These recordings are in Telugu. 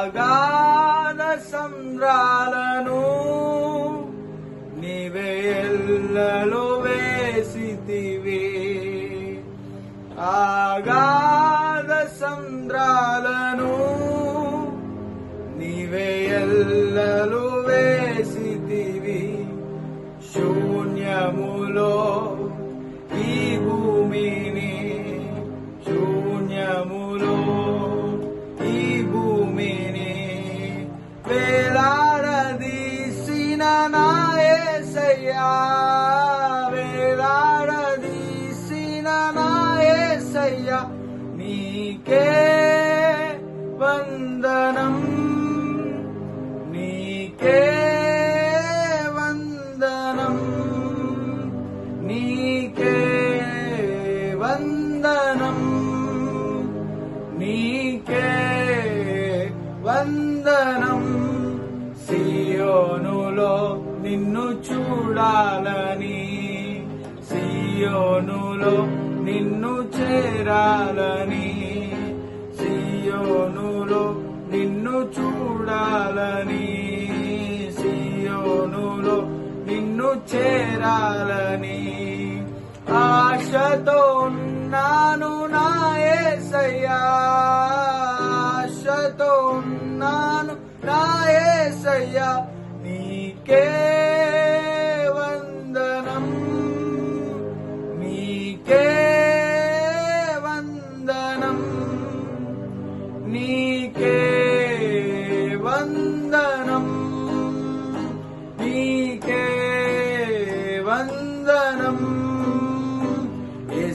అగాధ సంద్రాలను నీవేళ్ళలో వేసితివే. అగాధ సంద్రాలను నీవేళ్ళలో వేసితివి. నాయసయ్యా నీకే వందనం. నీకే వందనం. నీకే వందనం. నీకే వందనం. సియోనులో నిన్ను చూడాలని సియోనులో నిన్ను చేరాలని సియోనులో నిన్ను చూడాలని సియోనులో నిన్ను చేరాలని. ఆశతో ఉన్నాను నా యేసయ్యా ఆశతో ఉన్నాను నా ఏసయ్యా నీకే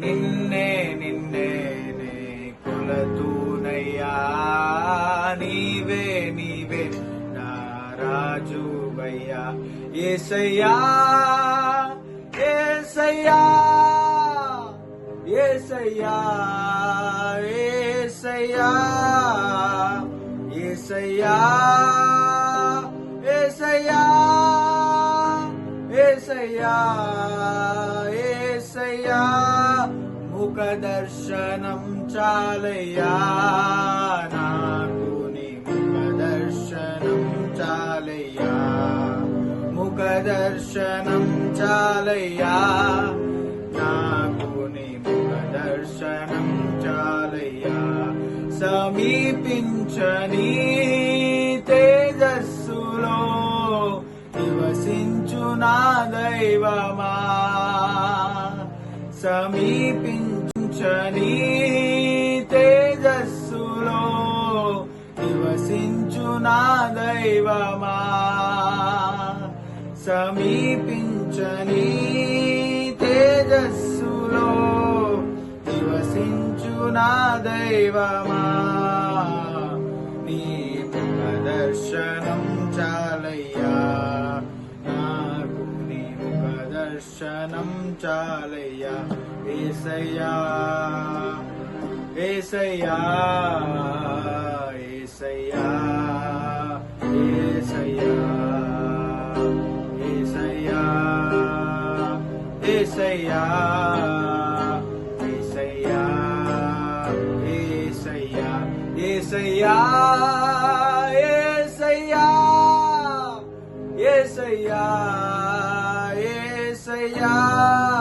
నిన్నే నిన్నే నే కొలతూనయ్యా నీవే నీవే నా రాజువయ్యా. ఏసయ్యా ఏసయ్యా ఏసయ్యా ఏసయ్యా ఏసయ్యా ఏసయ్యా ఏసయ్యా. ఏసయ్యా ముఖ దర్శనం చాలయ్యా. నాకు నీ ముఖ దర్శనం చాలయ్యా. ముఖ దర్శనం చాలయ్యా. నాకు నీ ముఖ దర్శనం చాలయ్యా. సమీపించని తేజస్సులో నివసించు నా దైవమా. సమీపించని తేజస్సులో నివసించు నా దైవమా. సమీపించని తేజస్సులో నివసించు నా దైవమా. నీ దర్శనం దర్శనం చాలయ్య ఏసయ్యా ఏసయ్యా ఏసయ్యా ఏసయ్యా ఏసయ్యా ఏసయ్యా ఏసయ్యా ఏసయ్యా ఏసయ్యా ఏసయ్యా Yeah.